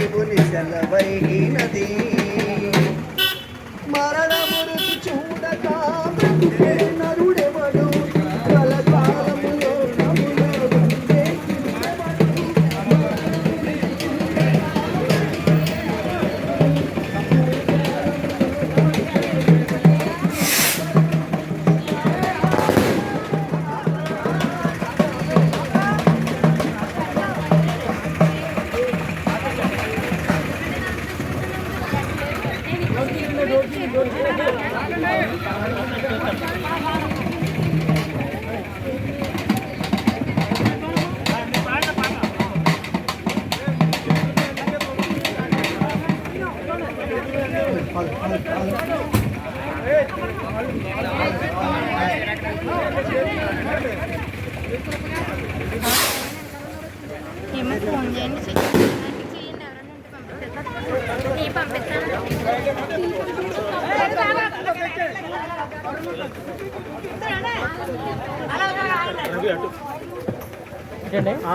దేవుని సెలవైనది. మరణమును చూడక Hey!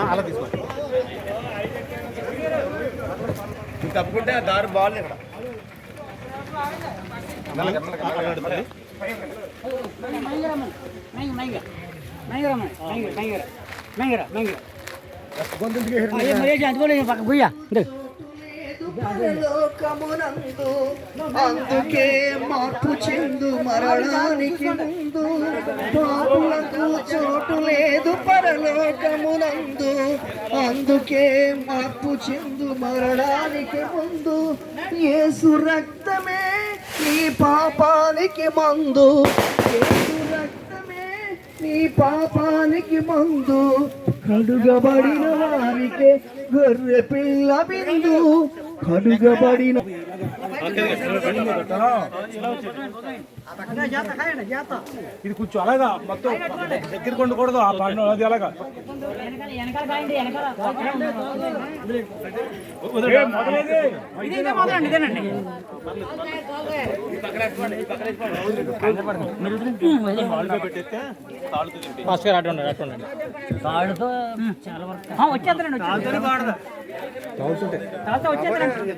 అలా తీసుకో తప్పుకుంటే ఆ దారి బాగుంది ఇక్కడ మెల్లగా, మెల్లగా, మెల్లగా నడుస్తుంది. లోకమునందు అందుకే మార్పు చెందు మరణానికి ముందు పాపులకు చోటు లేదు పరలోకమునందు. అందుకే మార్పు చెందు మరణానికి ముందు ఏసు రక్తమే నీ పాపానికి మందు. ఏసు రక్తమే నీ పాపానికి మందు. కడుగబడిన వారికే గొర్రె పిల్ల బిందు. కడుగబడిన ఇది కొంచెం అలాగా మొత్తం దగ్గర కొండకూడదు ఆ పండు అది అలాగా. చాలా వరకు. వచ్చేస్తారండి తర్వాత వచ్చేస్తారండి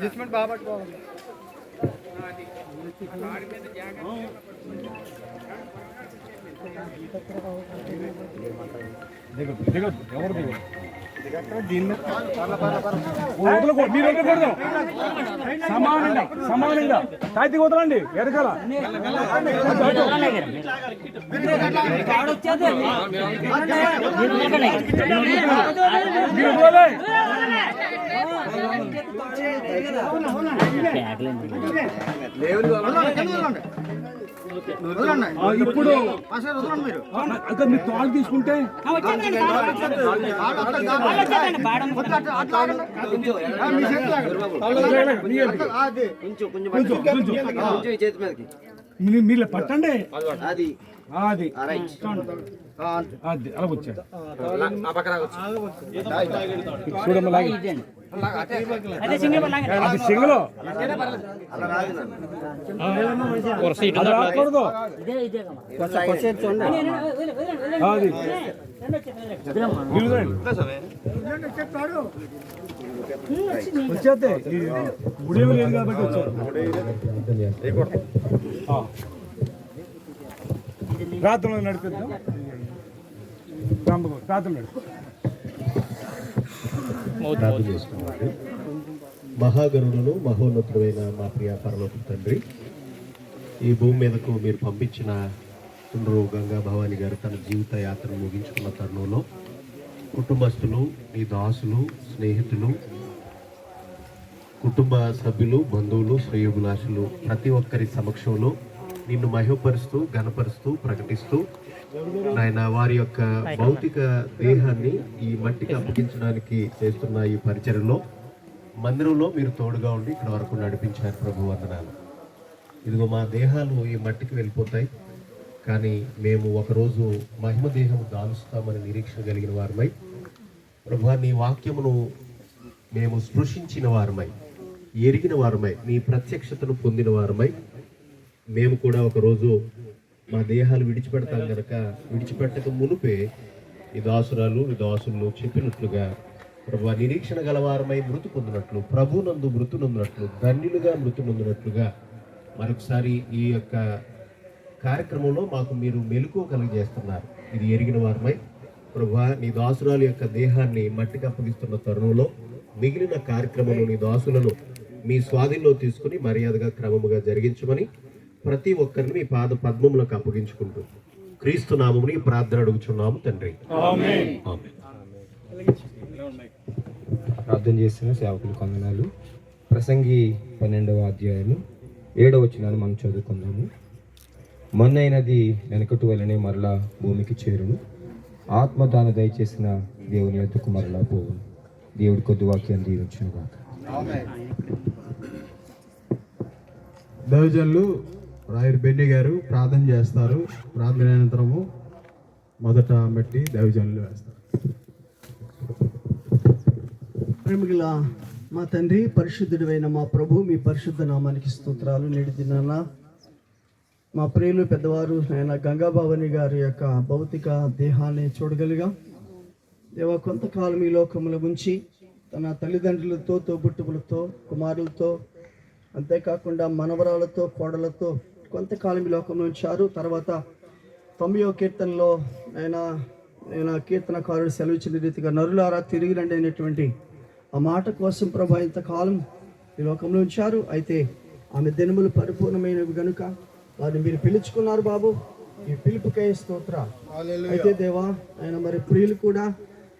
దిగొద్దు, దిగొద్దు, ఎవరు దిగొద్దు. దీని మీద వదలకూడదు, మీరు వదలకూడదు సమానంగా. సమానంగా తాయితీ వదలండి వెనకాల కాడు ఇప్పుడు మీరు తాళ్ళు తీసుకుంటే కొంచెం, కొంచెం. మీ- మీరు పట్టండి అది అది అది అలా వచ్చాడు చూడమ్మ లాగి అదే. సింగిల్? అది రాకూడదు అది నిలుదండి వచ్చేస్తే గుడేమి లేదు కాబట్టి వచ్చారు. ప్రార్థనలు నడిపిద్దాం. ప్రార్థనలు నడిపి. ప్రార్థన చేసుకున్నాడు. మహాగరుడును మహోన్నతుడైన మా ప్రియ పరలోక తండ్రి ఈ భూమి మీదకు మీరు పంపించిన తుండ్రు గంగా భవాని గారు తన జీవిత యాత్రను ముగించుకున్న తరుణంలో కుటుంబస్తులు మీ దాసులు స్నేహితులు కుటుంబ సభ్యులు బంధువులు శ్రేయోభిలాషులు ప్రతి ఒక్కరి సమక్షంలో నిన్ను మహిమపరుస్తూ గణపరుస్తూ ప్రకటిస్తూ నాయన వారి యొక్క భౌతిక దేహాన్ని ఈ మట్టికి అప్పగించడానికి చేస్తున్న ఈ పరిచయలో మందిరంలో మీరు తోడుగా ఉండి ఇక్కడ వరకు నడిపించారు ప్రభు వందనాలు. ఇదిగో మా దేహాలు ఈ మట్టికి వెళ్ళిపోతాయి కానీ మేము ఒకరోజు మహిమ దేహం దాలుస్తామని నిరీక్షణ కలిగిన వారమై ప్రభు నీ వాక్యమును మేము స్పృశించిన వారమై ఎరిగిన వారమై నీ ప్రత్యక్షతను పొందిన వారమై మేము కూడా ఒకరోజు మా దేహాలు విడిచిపెడతాం కనుక విడిచిపెట్టక మునుపే ఈ దాసురాలు ఈ దాసులు చెప్పినట్లుగా ప్రభు నిరీక్షణ గలవారమై మృతి పొందినట్లు ప్రభునందు మృతి నొందినట్లు ధన్యులుగా మృతి నొందినట్లుగా మరొకసారి ఈ యొక్క కార్యక్రమంలో మాకు మీరు మెలకు కలిగజేస్తున్నారు. ఇది ఎరిగిన వారమై ప్రభా నీ దాసురాలు యొక్క దేహాన్ని మట్టికి అప్పగిస్తున్న తరుణంలో మిగిలిన కార్యక్రమంలో నీ దాసులను మీ స్వాధీనంలో తీసుకుని మర్యాదగా క్రమముగా జరిగించమని ప్రతి ఒక్కరిని మీ పాద పద్మములకు అప్పగించుకుంటూ క్రీస్తు నామముని ప్రార్థన అడుగుచున్నాము తండ్రి. ఆమేన్. ప్రార్థన చేస్తున్న సేవకులు కొందనాలు. ప్రసంగి పన్నెండవ అధ్యాయము ఏడవ వచనాన్ని మనం చదువుకుందాము. మొన్నైనది వెనకటి వలనే మరలా భూమికి చేరును. ఆత్మదాన దయచేసిన దేవుని యొద్దకు మరలా పోవును. దేవుడి కొద్ది వాక్యం దీవించును గాక దైవజనులు రాయర్ బెన్ని గారు ప్రార్థన చేస్తారు. ప్రార్థన అనంతరము మొదట బట్టి దైవజనులు వేస్తారు. ప్రేమిగుల మా తండ్రి పరిశుద్ధుడైన మా ప్రభు మీ పరిశుద్ధ నామానికి స్తోత్రాలు నేటి దినాన మా ప్రియులు పెద్దవారు ఆయన గంగాభవాని గారి యొక్క భౌతిక దేహాన్ని చూడగలిగా. దేవ కొంతకాలం ఈ లోకముల గుంచి తన తల్లిదండ్రులతో తోబుట్టువులతో కుమారులతో అంతేకాకుండా మనవరాలతో కోడలతో కొంతకాలం ఈ లోకంలో ఉంచారు. తర్వాత తొమ్మిదో కీర్తనలో ఆయన ఆయన కీర్తనకారుడు సెలవిచ్చిన రీతిగా నరులారా తిరిగి రండి అనేటువంటి ఆ మాట కోసం ప్రభా ఇంతకాలం ఈ లోకంలో ఉంచారు. అయితే ఆమె దినములు పరిపూర్ణమైనవి గనుక వారిని మీరు పిలుచుకున్నారు బాబు. ఈ పిలుపుకై స్తోత్ర. అయితే దేవా ఆయన మరి ప్రియులు కూడా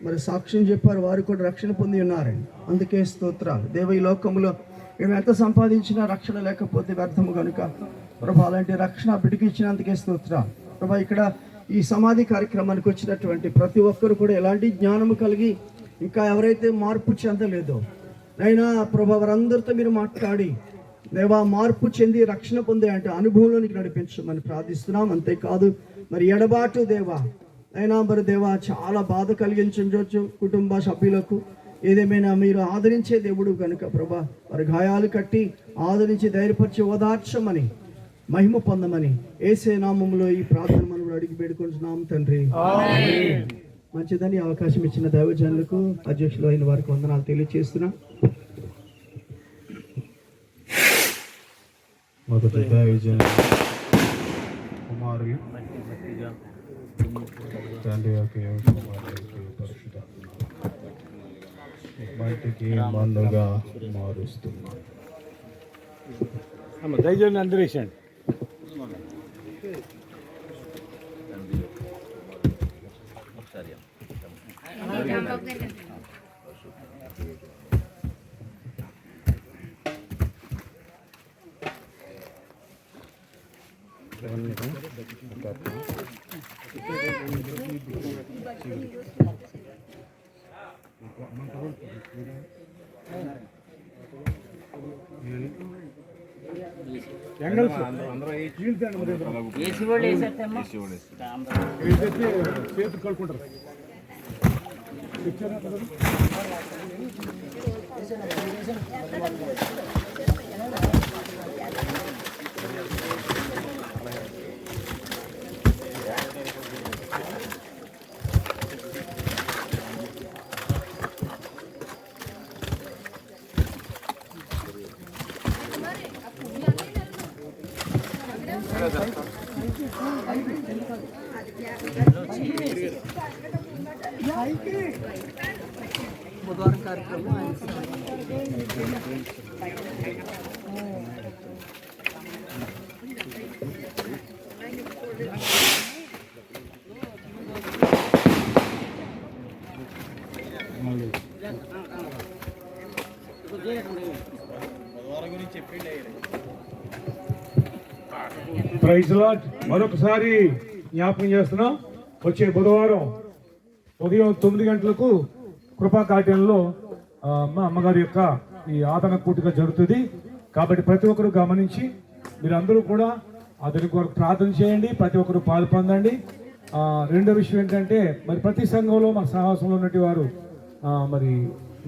మరి సాక్ష్యం చెప్పారు. వారు కూడా రక్షణ పొంది ఉన్నారండి అందుకే స్తోత్రాలు. దేవ ఈ లోకంలో మేము ఎంత సంపాదించినా రక్షణ లేకపోతే వ్యర్థము కనుక ప్రభా అలాంటి రక్షణ బిడికి ఇచ్చినందుకే స్తోత్రాలు ప్రభా ఇక్కడ ఈ సమాధి కార్యక్రమానికి వచ్చినటువంటి ప్రతి ఒక్కరు కూడా ఎలాంటి జ్ఞానము కలిగి ఇంకా ఎవరైతే మార్పు చెందలేదో అయినా ప్రభా వారందరితో మీరు మాట్లాడి దేవా మార్పు చెంది రక్షణ పొందే అంటే అనుభవంలోనికి నడిపించమని ప్రార్థిస్తున్నాం. అంతేకాదు మరి ఎడబాటు దేవా అయినా మరి దేవా చాలా బాధ కలిగించవచ్చు కుటుంబ సభ్యులకు. ఏదేమైనా మీరు ఆదరించే దేవుడు కనుక ప్రభా వారి గాయాలు కట్టి ఆదరించి ధైర్యపరిచి ఓదార్చమని మహిమ పొందమని ఏసే నామంలో ఈ ప్రార్థన మనం అడిగి పెడుకుంటున్నాం తండ్రి. మంచిదని అవకాశం ఇచ్చిన దైవజనులకు అధ్యక్షులు అయిన వారికి వందనాలు తెలియజేస్తున్నా మొదట దైవజనులు కుమారులు తండ్రి యొక్క కుమారులకి పరిశుద్ధాత్మ. బయటికి మన్నుగా మారుస్తున్నారు దయచేసి అందరేసండి ఏసీ వాళ్ళు వేసేస్తేమో చేతులు కలుపుకుంటారు ప్రైజ్ లాట్ మరొకసారి జ్ఞాపకం చేస్తున్నాం వచ్చే బుధవారం ఉదయం తొమ్మిది గంటలకు కృపా కార్యక్రమంలో మా అమ్మగారి యొక్క ఈ ఆదరణ కూటిక జరుగుతుంది. కాబట్టి ప్రతి ఒక్కరు గమనించి మీరందరూ కూడా అతని కొరకు ప్రార్థన చేయండి ప్రతి ఒక్కరు పాలు పొందండి. రెండో విషయం ఏంటంటే మరి ప్రతి సంఘంలో మా సహవాసంలో ఉన్నటువంటి వారు మరి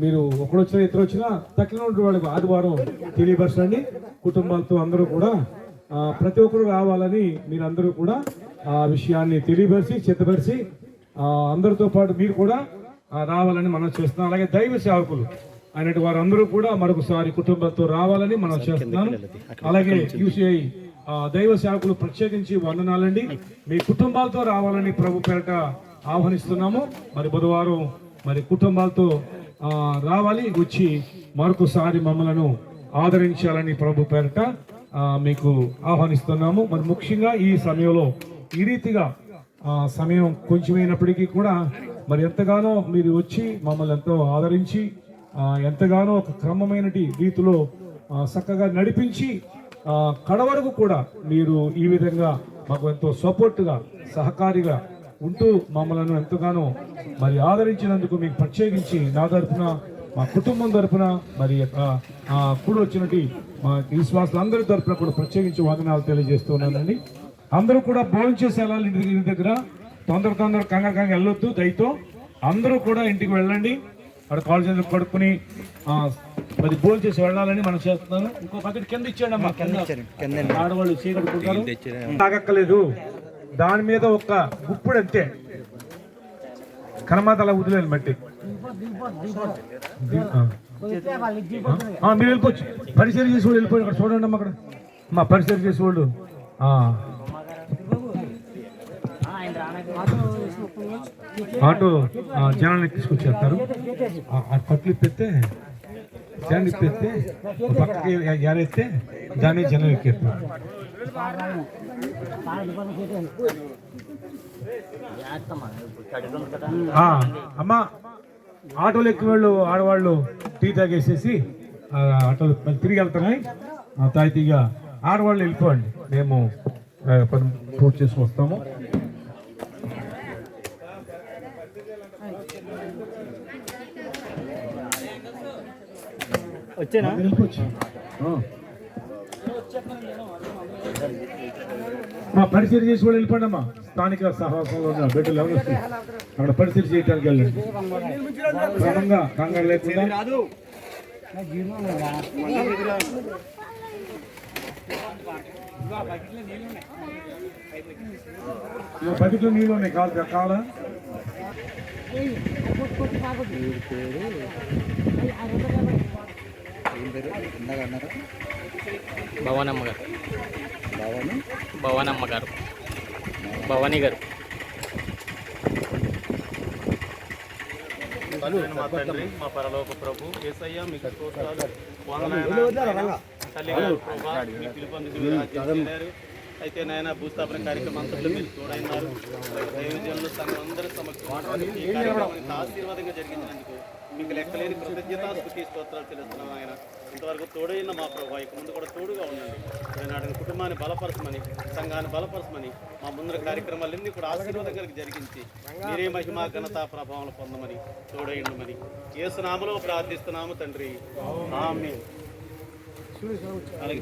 మీరు ఒకడు వచ్చినా ఇద్దరు వచ్చినా తక్కిన వాళ్ళకి ఆదివారం తెలియపరచండి. కుటుంబాలతో అందరూ కూడా ప్రతి ఒక్కరు రావాలని మీరందరూ కూడా ఆ విషయాన్ని తెలియపరిచి చిత్తపరిచి అందరితో పాటు మీరు కూడా రావాలని మనం చేస్తున్నాం. అలాగే దైవ సేవకులు అయినటువంటి వారందరూ కూడా మరొకసారి కుటుంబంతో రావాలని మనం చేస్తున్నాను అలాగే యూసీఐ దైవ సేవకులు ప్రత్యేకించి వందనాలండి. మీ కుటుంబాలతో రావాలని ప్రభు పేరట ఆహ్వానిస్తున్నాము. మరి బుధవారం మరి కుటుంబాలతో రావాలి వచ్చి మరొకసారి మమ్మలను ఆదరించాలని ప్రభు పేరట మీకు ఆహ్వానిస్తున్నాము. మరి ముఖ్యంగా ఈ సమయంలో ఈ రీతిగా సమయం కొంచెమైనప్పటికీ కూడా మరి ఎంతగానో మీరు వచ్చి మమ్మల్ని ఎంతో ఆదరించి ఎంతగానో ఒక క్రమమైనటి రీతిలో చక్కగా నడిపించి కడవరకు కూడా మీరు ఈ విధంగా మాకు ఎంతో సపోర్ట్గా సహకారిగా ఉంటూ మమ్మల్ని ఎంతగానో మరి ఆదరించినందుకు మీకు ప్రత్యేకించి నా తరపున మా కుటుంబం తరఫున మరి ఆ, వచ్చినట్టు మా విశ్వాసులందరి తరపున కూడా ప్రత్యేకించి వందనాలు తెలియజేస్తున్నానండి. అందరూ కూడా భోజనం చేసి వెళ్ళాలి ఇంటి దగ్గర. తొందర తొందర కంగారు కంగారు వెళ్ళొద్దు దయతో. అందరూ కూడా ఇంటికి వెళ్ళండి. అక్కడ కాల్ చేసి కడుక్కుని మరి భోజనం చేసి వెళ్ళాలని మనం చేస్తున్నాను. ఇంకో పక్కన కింద ఇచ్చాడు అమ్మా. కింద ఆడవాళ్ళు చీకడుకుంటారు తాగక్కలేదు దాని మీద ఒక గుప్పుడు అంతే. అలా వదిలేదు మట్టి. మీరు వెళ్ళిపోవచ్చు. పరిచయం చేసి వాళ్ళు వెళ్ళిపోయి అక్కడ చూడండి అమ్మ అక్కడ. మా పరిచయం చేసే వాళ్ళు ఆ. ఆటో జనాన్ని తీసుకొచ్చేస్తారు. ఆ- పట్లు ఇప్పితే జనం ఇప్పితే పక్కకి ఎరేస్తే దాన్ని జనం ఎక్కేస్తారు. అమ్మా అమ్మ ఆటోలు ఎక్కి వాళ్ళు ఆడవాళ్ళు టీ తాగేసేసి ఆటోలు తిరిగి వెళ్తున్నాయి. తాయితీగా ఆడవాళ్ళు వెళ్ళిపోండి. మేము పని పూర్తి చేసుకొస్తాము వచ్చేనా? వెళ్ళిపోవచ్చు మా పరిచయం చేసి కూడా వెళ్ళిపోండి అమ్మా స్థానిక సహవాసంలో ఉన్న బిడ్డలు ఎవరు వస్తే అక్కడ పరిశీలి చేయడానికి వెళ్ళండి. క్రమంగా కంగారు లేకుండా. బకెట్లో నీళ్ళు ఉన్నాయి. కాదు కావాలా కావాలి? కావాలా భవనమ్మ గారు. భవనమ్మ గారు. భవానీ గారు. మా తండ్రి మా పరలోక ప్రభు యేసయ్య మీకు వందనాలు తల్లి గారు ప్రభా మీ అయితే నాయన భూస్థాపన కార్యక్రమం అంతట్లో మీరు తోడైనారు. దైవజనులు ఈ కార్యక్రమానికి ఆశీర్వాదంగా జరిగించినందుకు మీకు లెక్కలేని కృతజ్ఞత స్థుతి స్తోత్రాలు తెలుస్తున్నాం ఆయన ఇంతవరకు తోడైన మా ప్రభు ఇక ముందు కూడా తోడుగా ఉండండి. నాడు కుటుంబాన్ని బలపరచమని సంఘాన్ని బలపరచమని మా ముందర కార్యక్రమాలన్నీ కూడా ఆశీర్వాదంగా జరిగించి మీరే మహిమా ఘనత ప్రభావం పొందమని తోడైండమని ఏసునామలో ప్రార్థిస్తున్నాము తండ్రి. అలాగే.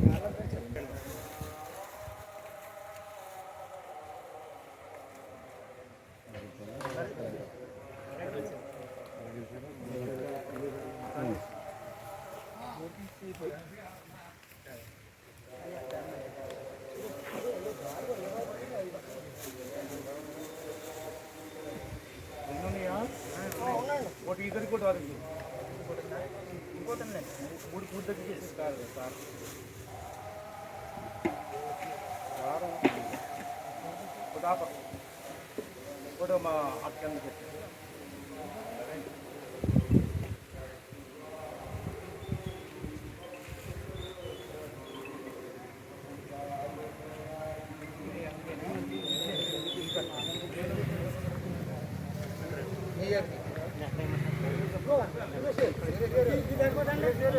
ఇక్కడికి కూడా వరకు ఇంకోటి ఉన్నాయి మూడు మూడు దగ్గరికి సార్ సార్ దాప కూడా మా అక్కడ చెప్పారు Yeah. ఇది దగ్గర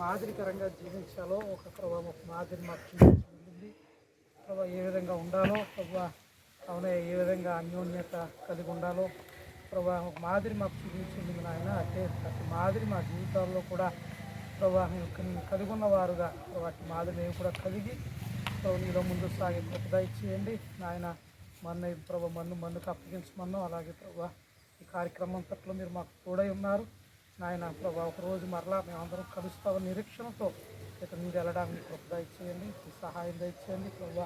మాదిరికరంగా జీవించాలో ఒక ప్రభా ఒక మాదిరి మాకు చూపించింది. ప్రభా ఏ విధంగా ఉండాలో ప్రభా అవునే ఏ విధంగా అన్యోన్యత కలిగి ఉండాలో ప్రభా ఒక మాదిరి మాకు చూపించింది నాయన. అంటే ప్రతి మాదిరి మా జీవితాల్లో కూడా ప్రభా కలిగి ఉన్న వారుగా వాటి మాదిరి మేము కూడా కలిగి నీలో ముందు సాగే కృప దయచేయండి నాయన మన్ను ప్రభా మన్ను మన్నుకు అప్పగించమన్నాం. అలాగే ప్రభా ఈ కార్యక్రమం పట్ల మీరు మాకు తోడై ఉన్నారు. నాయన ప్రభా ఒక రోజు మరలా మేమందరం కలుస్తామని నిరీక్షణతో ఇక మీరు వెళ్ళడానికి కృప ఇచ్చేయండి సహాయం దయచేయండి ప్రభా.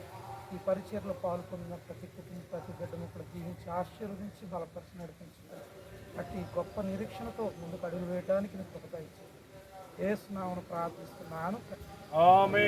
ఈ పరిచయలో పాల్గొన్న ప్రతి కుటుంబం ప్రతి బిడ్డను కూడా జీవించి ఆశీర్వదించి బలపరిచి నడిపించండి. అట్టి గొప్ప నిరీక్షణతో ముందుకు అడుగు వేయడానికి నేను కృప ఇచ్చేయండి ఏ స్నామను ప్రార్థిస్తున్నాను. ఆమె